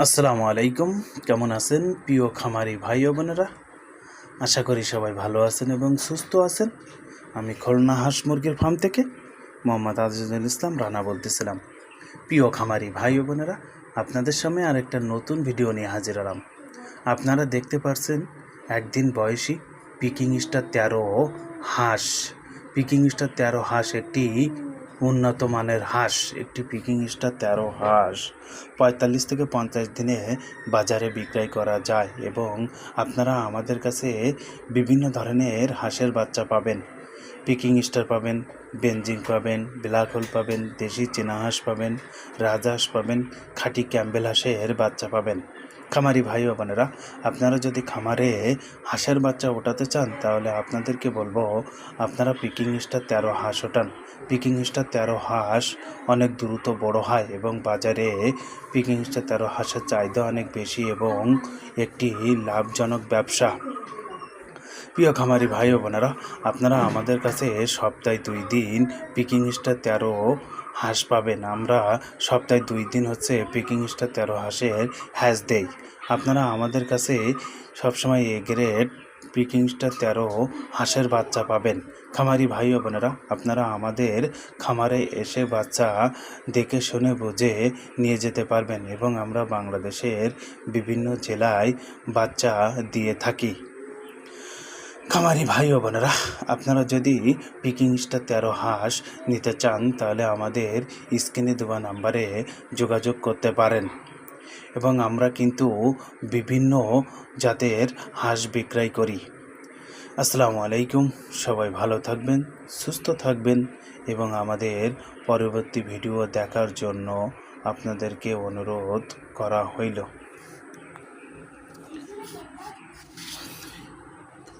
আসসালামু আলাইকুম। কেমন আছেন প্রিয় খামারি ভাই ও বোনেরা? আশা করি সবাই ভালো আছেন এবং সুস্থ আছেন। আমি খুলনা হাঁস মুরগির ফার্ম থেকে মোহাম্মদ আজিজুল ইসলাম রানা বলতেছিলাম। প্রিয় খামারি ভাই ও বোনেরা, আপনাদের সামনে আরেকটা নতুন ভিডিও নিয়ে হাজির হলাম। আপনারা দেখতে পারছেন, একদিন বয়সী পিকিং স্টার তেরো হাঁস। পিকিং স্টার তেরো হাঁস একটি উন্নত মানের হাঁস, একটি পিকিং স্টার তেরো হাঁস। পঁয়তাল্লিশ থেকে পঞ্চাশ দিনে বাজারে বিক্রয় করা যায় এবং আপনারা আমাদের কাছে বিভিন্ন ধরনের হাঁসের বাচ্চা পাবেন। পিকিং স্টার পাবেন, বেঞ্জিং পাবেন, ব্ল্যাক হোল পাবেন, দেশি চীনা হাঁস পাবেন, রাজহাঁস পাবেন, খাঁটি ক্যাম্বেল হাঁসের বাচ্চা পাবেন। খামারি ভাই ও বোনেরা, আপনারা যদি খামারে হাঁসের বাচ্চা ওঠাতে চান, তাহলে আপনাদেরকে বলব, আপনারা পিকিং স্টার তেরো হাঁস ওঠান। পিকিং স্টার তেরো হাঁস অনেক দ্রুত বড় হয় এবং বাজারে পিকিং স্টার তেরো হাঁসের চাহিদা অনেক বেশি এবং একটি লাভজনক ব্যবসা। প্রিয় খামারি ভাই ও বোনেরা, আপনারা আমাদের কাছে সপ্তাহে দুই দিন পিকিং স্টার তেরো হাঁস পাবেন। আমরা সপ্তাহে দুই দিন হচ্ছে পিকিং স্টার তেরো হাঁসের হ্যাস দেই। আপনারা আমাদের কাছে সবসময় এ গ্রেড পিকিং স্টার তেরো হাঁসের বাচ্চা পাবেন। খামারি ভাই ও বোনেরা, আপনারা আমাদের খামারে এসে বাচ্চা দেখে শুনে বুঝে নিয়ে যেতে পারবেন এবং আমরা বাংলাদেশের বিভিন্ন জেলায় বাচ্চা দিয়ে থাকি। খামারি ভাই ও বোনেরা, আপনারা যদি পিকিং স্টার তেরো হাঁস নিতে চান, তাহলে আমাদের স্ক্রিনে দেওয়া নাম্বারে যোগাযোগ করতে পারেন। এবং আমরা কিন্তু বিভিন্ন জাতের হাঁস বিক্রয় করি। আসসালামু আলাইকুম, সবাই ভালো থাকবেন, সুস্থ থাকবেন এবং আমাদের পরবর্তী ভিডিও দেখার জন্য আপনাদেরকে অনুরোধ করা হইল।